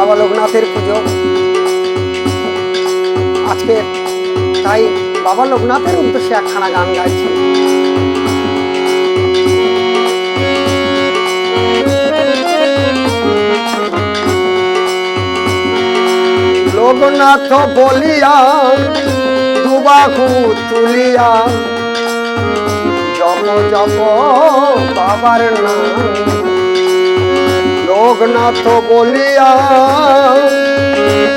বাবা লোকনাথের পুজো। আজকে তাই বাবা লোকনাথের উদ্দেশ্যে একখানা গান গাইছি। লোকনাথ বলিয়া, দুবাহু তুলিয়া জপ জপ বাবার নাম লোকনাথ বলিয়া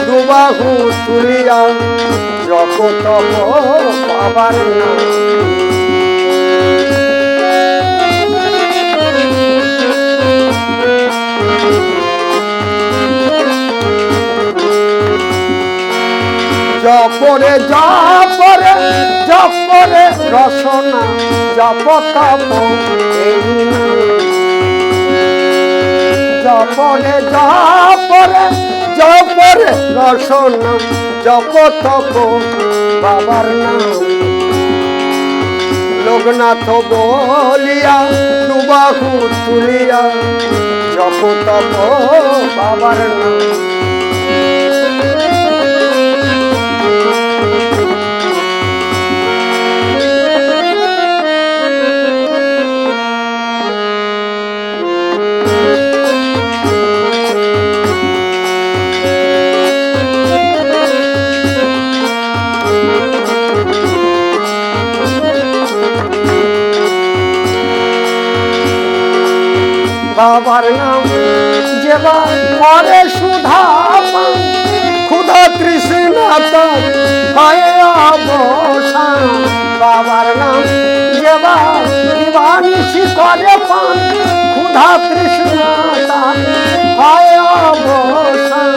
দুবাহু তুলিয়া তপ বাবার নাম জপরে জপরে জপরে রসনা জপ তপ এই। জপরে জপরে জপরে রসন জপ তপ বাবার নাম। লোকনাথ বলিয়া দুবাহু তুলিয়া জপ তপ বাবার নাম। বাবার নাম যেবা পরে সুধা ক্ষুধা তৃষ্ণা তার হয় অবসান বাবার নাম যেবা দিবানিশি করে পান ক্ষুধা তৃষ্ণা তার হয় অবসান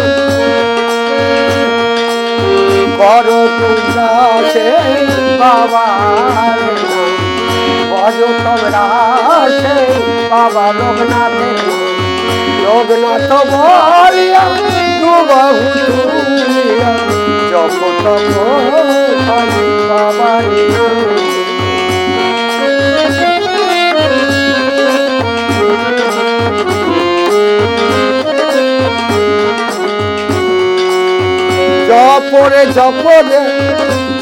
কর পূজা সে বাবার ভজ তোমরা সে বাবা লোকনাথের লোকনাথ বলিয়া দুবাহু জপ তপ হরি জপরে জপরে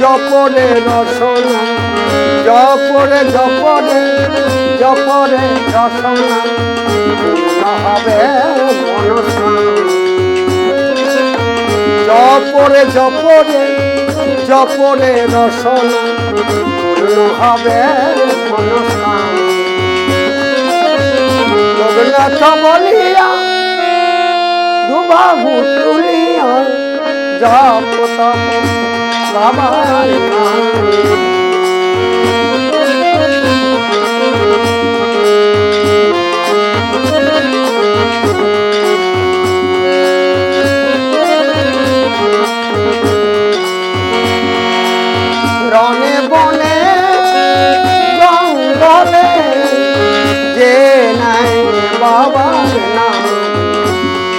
জপরে রসনা। জপরে জপরে জপরে রসনা। হবে জপরে জপরে জপরে রসনা। হবে লোকনাথ বলিয়া দুবাহু তুলিয়া জপ তপ নাম। রনে বনে জঙ্গলে যে নাই বাবার নাম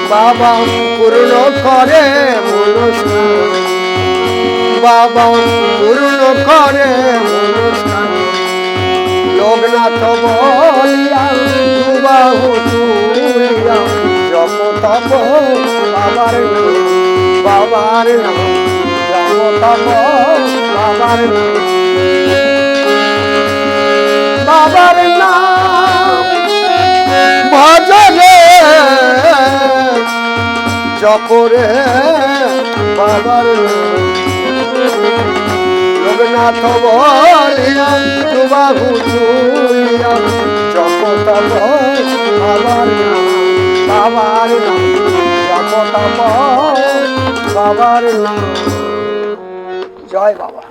বাবা পূর্ণ করে বাবা পূর্ণ করে লোকনাথ বলিয়া দুবাহু তুলিয়া জপ তপ বাবার বাবার নাম। জপ তপ বাবার বাবার নাম ভজরে জপরে বাবার নাম। লোকনাথ বলিয়া দুবাহু তুলিয়া জপ তপ বাবার নাম বাবার নাম বাবার নাম জয় বাবা।